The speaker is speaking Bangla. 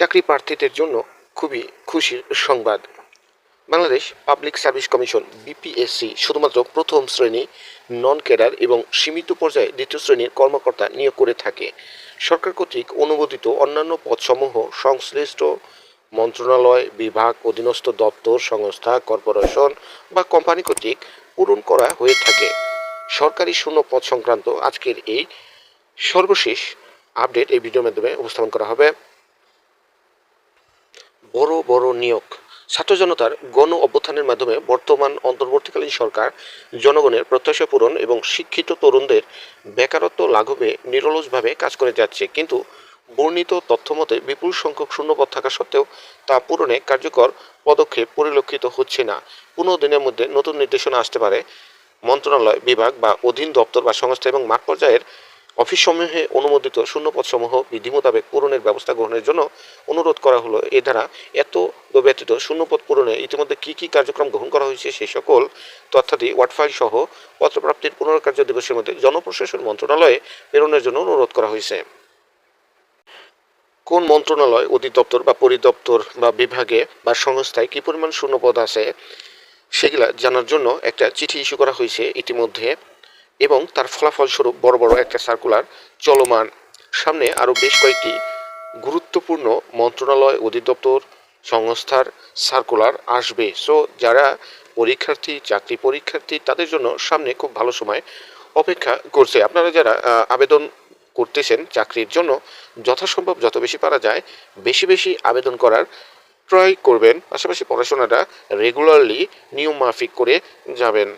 চাকরি প্রার্থীদের জন্য খুবই খুশির সংবাদ। Bangladesh public service commission BPSC শুধুমাত্র প্রথম শ্রেণি নন ক্যাডার এবং সীমিত পর্যায়ে দ্বিতীয় শ্রেণির কর্মকর্তা নিয়োগ করে থাকে। সরকার কর্তৃক অনুমোদিত অন্যান্য পদসমূহ সংশ্লিষ্ট মন্ত্রণালয়, বিভাগ, অধীনস্থ দপ্তর, সংস্থা, কর্পোরেশন বা কোম্পানি কর্তৃক পূরণ করা হয়ে থাকে। সরকারি শূন্য পদ সংক্রান্ত আজকের এই সর্বশেষ আপডেট এই ভিডিওর মাধ্যমে উপস্থাপন করা হবে। বড় বড় নিয়োগ। ছাত্র জনতার গণ অভ্যুত্থানের মাধ্যমে বর্তমান অন্তর্বর্তীকালীন সরকার জনগণের প্রত্যাশা পূরণ এবং শিক্ষিত তরুণদের বেকারত্ব লাঘবে নিরলসভাবে কাজ করে যাচ্ছে। কিন্তু বর্ণিত তথ্য মতে বিপুল সংখ্যক শূন্যপদ থাকা সত্ত্বেও তা পূরণে কার্যকর পদক্ষেপ পরিলক্ষিত হচ্ছে না। পনেরো দিনের মধ্যে নতুন নির্দেশনা আসতে পারে। মন্ত্রণালয়, বিভাগ বা অধীন দপ্তর বা সংস্থা এবং মাঠ পর্যায়ের অফিসসমূহে অনুমোদিত শূন্যপদসমূহ বিধি মোতাবেক পূরণের ব্যবস্থা গ্রহণের জন্য অনুরোধ করা হলো। এ দ্বারা এত ব্যতীত শূন্যপদ পূরণে ইতিমধ্যে কী কী কার্যক্রম গ্রহণ করা হয়েছে সেই সকল তথ্যাদি ওয়ার্ড ফাইল সহ পত্রপ্রাপ্তির পুনর্কার্য দিবসের মধ্যে জনপ্রশাসন মন্ত্রণালয়ে প্রেরণের জন্য অনুরোধ করা হয়েছে। কোন মন্ত্রণালয়, অধিদপ্তর বা পরিদপ্তর বা বিভাগে বা সংস্থায় কী পরিমাণ শূন্যপদ আছে, সেগুলা জানার জন্য একটা চিঠি ইস্যু করা হয়েছে। ইতিমধ্যে এবং তার ফলাফলস্বরূপ বড় বড় একটা সার্কুলার চলমান। সামনে আরও বেশ কয়েকটি গুরুত্বপূর্ণ মন্ত্রণালয় অধিদপ্তর সংস্থার সার্কুলার আসবে। সো যারা পরীক্ষার্থী, চাকরি পরীক্ষার্থী, তাদের জন্য সামনে খুব ভালো সময় অপেক্ষা করছে। আপনারা যারা আবেদন করতেছেন চাকরির জন্য, যথাসম্ভব যত বেশি পারা যায়, বেশি বেশি আবেদন করার ট্রাই করবেন। পাশাপাশি পড়াশোনাটা রেগুলারলি নিয়ম মাফিক করে যাবেন।